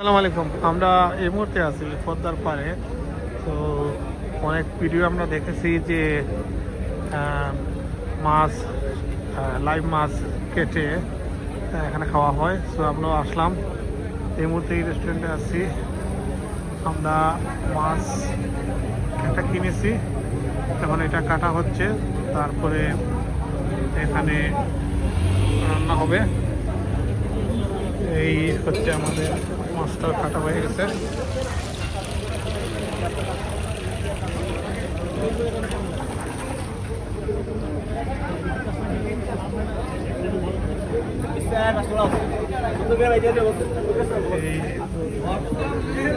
আসসালামু আলাইকুম। আমরা এই মুহূর্তে আছি পদ্মার পাড়ে। তো অনেক ভিডিও আমরা দেখেছি যে মাছ লাইভ মাছ কেটে এখানে খাওয়া হয়। তো আমরাও আসলাম। এই মুহূর্তে এই রেস্টুরেন্টে আছি। আমরা মাছ একটা কিনেছি। এখন এটা কাটা হচ্ছে। তারপরে এখানে রান্না হবে। এই হচ্ছে আমাদের মাছটা কাটা হয়ে গেছে।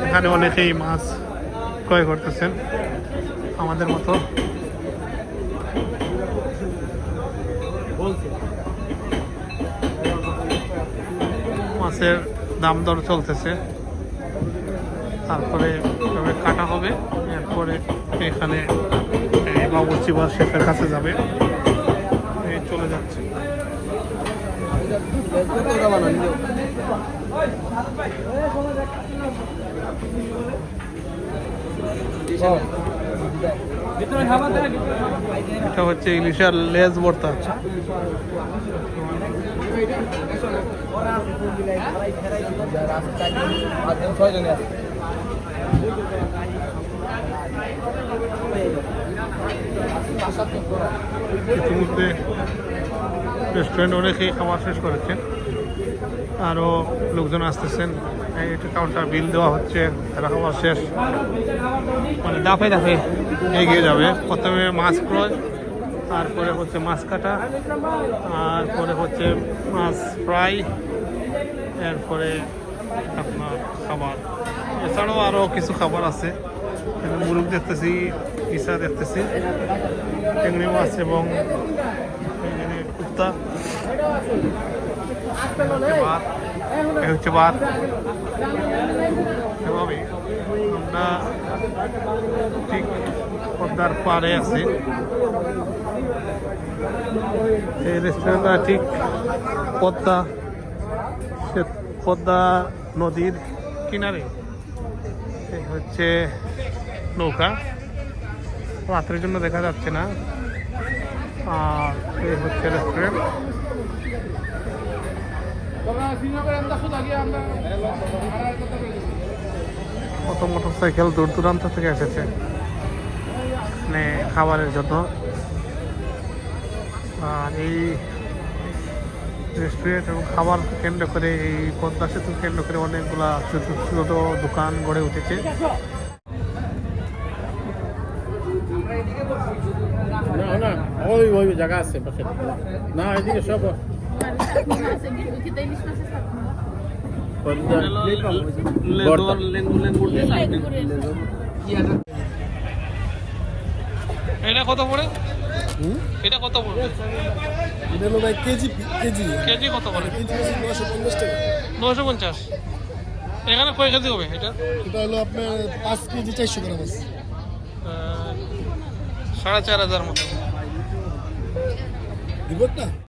এখানে অনেকেই মাছ ক্রয় করতেছেন আমাদের মতো। মাছের দাম দর চলতেছে। তারপরে কাটা হবে। এরপরে এখানে বাবুর্চি বা শেফের কাছে যাবে। এই চলে যাচ্ছে। এটা হচ্ছে ইলিশার লেজ ভর্তা। ইতিমধ্যে রেস্টুরেন্ট অনেকেই খাবার শেষ করেছেন। আরও লোকজন আসতেছেন। এই এটা কাউন্টার বিল দেওয়া হচ্ছে, তারা খাবার শেষ। মানে দাফে দাফে এগিয়ে যাবে। প্রথমে মাছ ক্রয় তারপরে হচ্ছে মাছ কাটা, তারপরে হচ্ছে মাছ ফ্রাই, এরপরে আপনার খাবার। এছাড়াও আরও কিছু খাবার আছে। মুরগ দেখতেছি ইসা দেখতেছি, চিংড়ি মাছ এবং ভাত এই হচ্ছে ভাত। এভাবে আমরা ঠিক পদ্মার পাড়ে আছে। এই রেস্টুরেন্টটা ঠিক পদ্মা, সে- পদ্মা নদীর কিনারে। হচ্ছে নৌকা। রাত্রের জন্য দেখা যাচ্ছে না। আর এই হচ্ছে রেস্টুরেন্ট। কত মোটর সাইকেল দূর দূরান্ত থেকে এসেছে। মানে খাবারের জন্য আর এই রেস্টুরেন্ট এবং খাবার কেন্দ্র করে এই পদ্মা সেতু কেন্দ্র করে অনেকগুলা ছোট ছোট দোকান গড়ে উঠেছে ওই জায়গা আছে পাশে না এদিকে সব এটা কত পড়ে? এটা কত পড়বে? এটা হলো ভাই কেজি কেজি। কেজি কত পড়ে? কেজি নশো পঞ্চাশ টাকা। নশো পঞ্চাশ। এখানে কয় কেজি হবে এটা? এটা হলো আপনার পাঁচ কেজি চারশো গ্রাম আছে। সাড়ে চার হাজার মতো। রিপোর্টটা?